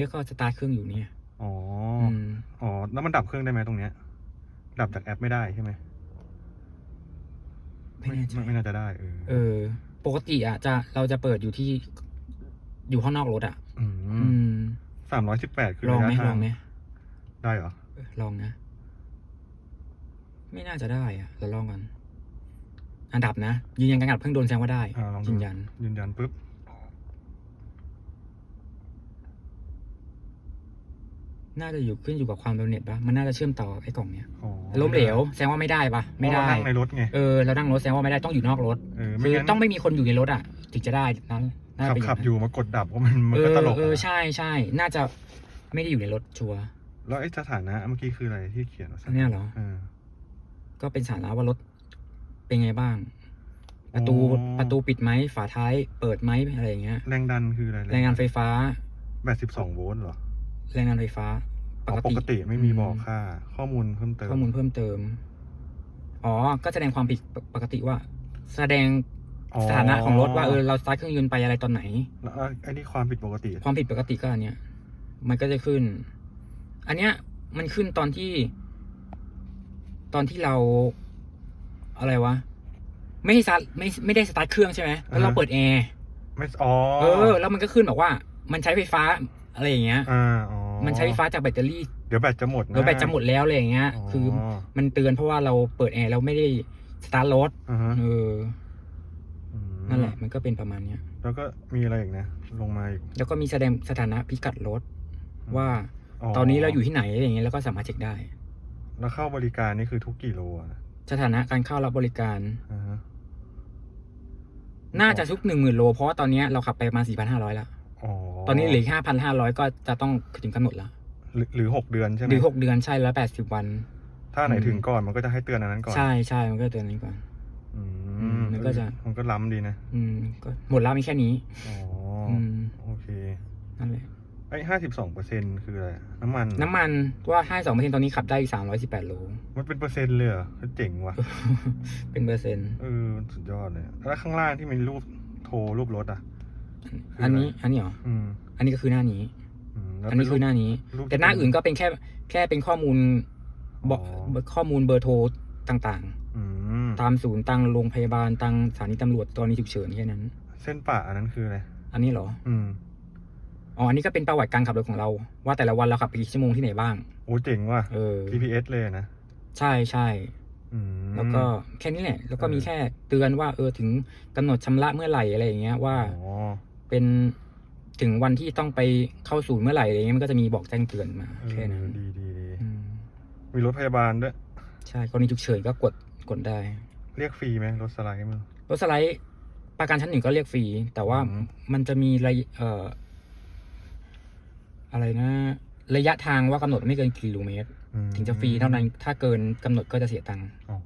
นี้ก็สตาร์ทเครื่องอยู่เนี่ยอ๋ออือมอ๋อแล้วมันดับเครื่องได้ไหมตรงเนี้ย ดับจากแอปไม่ได้ใช่ไหมไม่แน่ใจไม่ไม่น่าจะได้เออเออ ปกติอะจะเราจะเปิดอยู่ที่ อยู่ข้างนอกรถอะ อือืมมสามร้อยสิบแปดคือลองไหมระยะลทาองไหมได้เหรอเออลองนะ ไม่น่าจะได้อะเราลองกันอันดับนะยืนยันการดับเครื่องโดนแสดงว่าได้อ่าลองดูยืนยันยืนยันปุ๊บ น่าจะอยู่ขึ้นอยู่กับความเร็วเน็ตปะมันน่าจะเชื่อมต่อไอ้กล่องเนี้ยอ๋อล้มเหลวแสดงว่าไม่ได้ปะไม่ได้ เพราะเรานั่งในรถไงเออเรานั่งรถแสดงว่าไม่ได้ต้องอยู่นอกรถเออคืไม่องั้นต้องไม่มีคนอยู่ในรถอะถึงจะได้นั้นน่าจะขับเป็นขับางนั้นอยู่มากดดับเพราะมันมันเอก็อตลกเอออะใช่ใช่น่าจะไม่ได้อยู่ในรถชัวร์แล้วไอ้สถานะเมื่อกี้คืออะไรที่เขียนว่าอันเนี้ยเหรอ เออ ก็เป็นสาระว่ารถเป็นไงบ้าง ประตูอ๋อ ประตูปิดไหมฝาท้ายเปิดไหมอะไรอย่างเงี้ยแรงดันคืออะไรแรงงานไฟฟ้าแปดสิบสองโวลต์เหรอ แรงงานไฟฟ้า อ๋อปกติไม่มีบอกค่า ข้อมูลเพิ่มเติม ข้อมูลเพิ่มเติม อ๋อ ก็แสดงความผิดปกติว่า แสดงอ๋อสถานะของรถว่าเออเราสตาร์ทเครื่องยนต์ไปอะไรตอนไหนแล้วไอ้นี่ความผิดปกติ ความผิดปกติก็อันเนี้ย มันก็จะขึ้น อันเนี้ย มันขึ้นตอนที่ ตอนที่เราอะไรวะ ไม่ได้สตาร์ทไม่ไม่ได้สตาร์ทเครื่องใช่ไหมแล้วเราเปิดแอร์ไม่อ๋อเออ แล้วมันก็ขึ้นบอกว่า มันใช้ไฟฟ้าอะไรอย่างเงี้ยอ่าอ๋อ มันใช้ไฟฟ้าจากแบตเตอรี่เดี๋ยวแบตจะหมดนเดี๋ยวแบตจะหมดแล้วอะไรอย่างเงี้ยอ๋อคือมันเตือนเพราะว่าเราเปิดแอร์แล้วไม่ได้สตาร์ทรถอ่าฮะเออมนั่นแหละ มันก็เป็นประมาณเนี้ย แล้วก็มีอะไรอีกนะ ลงมาอีกแล้วก็มีแสดงสถานะพิกัดรถ ว่าตอนนี้เราอยู่ที่ไหนอะไรอย่างเงี้ยแล้วก็สามารถเช็คได้ แล้วเข้าบริการนี่คือทุกกี่โลอะนะสถานะการเข้ารับบริการ อ่าฮะน่าจะทุกหนึ่งหมื่นโลเพราะว่าตอนเนี้ยเราขับไปประมาณสี่พันห้าร้อยแล้ว อ๋อตอนนี้เหลือห้าพันห้าร้อยก็จะต้องถึงกำหนดแล้วหรือหรือหกเดือนใช่ไหมหรือหกเดือนใช่แล้วแปดสิบวัน ถ้าไหนอืมถึงก่อนมันก็จะให้เตือนอันนั้นก่อน ใช่ใช่มันก็เตือนนี้ก่อนอือืมมันก็จะมันก็ล้ำดีนะ อืมก็หมดแล้วมีแค่นี้อ๋อออืมโอเคนั่นแหละไอ้ห้าสิบสองเปอร์เซ็นคืออะไรน้ำมัน น้ำมันว่าห้าสองเปอร์เซ็นตอนนี้ขับได้สามร้อยสิบแปดโล มันเป็นเปอร์เซ็นต์เลยเหรอเจ๋งว่ะ เป็นเปอร์เซ็นต์เออสุดยอดเลยแล้วข้างล่างที่มีรูปโทรรูปรถอะ อันนี้ อันนี้เหรอ อืม อันนี้ก็คือหน้านี้ อืมแล้วอันนี้คือหน้านี้ รูปแต่หน้าอื่นก็เป็นแค่แค่เป็นข้อมูลบอกอ๋อข้อมูลเบอร์โทรต่างอืมๆ ตามศูนย์ตังโรงพยาบาลตังสถานีตำรวจตอนนี้ฉุกเฉินแค่นั้น เส้นปะอันนั้นคืออะไร อันนี้เหรอ อืม อ๋อ อันนี้ก็เป็นประวัติการขับรถของเรา ว่าแต่ละวันเราขับไปกี่ชั่วโมงที่ไหนบ้าง โอ้เจ๋งว่ะ เออ GPS เลยนะใช่ใช่ อืม แล้วก็แค่นี้แหละ แล้วก็มีเออ แค่เตือนว่าเออถึงกำหนดชำระเมื่อไหร่อะไรอย่างเงี้ยว่า อ๋อ เป็นถึงวันที่ต้องไปเข้าศูนย์เมื่อไหร่อะไรเงี้ยมันก็จะมีบอกแจ้งเตือนมาเออแค่นั้นดีดีดีอืมมีรถพยาบาลด้วย ใช่กรณีฉุกเฉินก็กดกดได้ เรียกฟรีไหมรถสไลด์มั้งรถสไลด์ประกันชั้นหนึ่งก็เรียกฟรี แต่ว่าอืม มันจะมีระยะเอ่อ อะไรนะ ระยะทางว่ากำหนดไม่เกินกิโลเมตร อืมถึงจะฟรีเท่านั้น ถ้าเกินกำหนดก็จะเสียตังค์ อ๋อ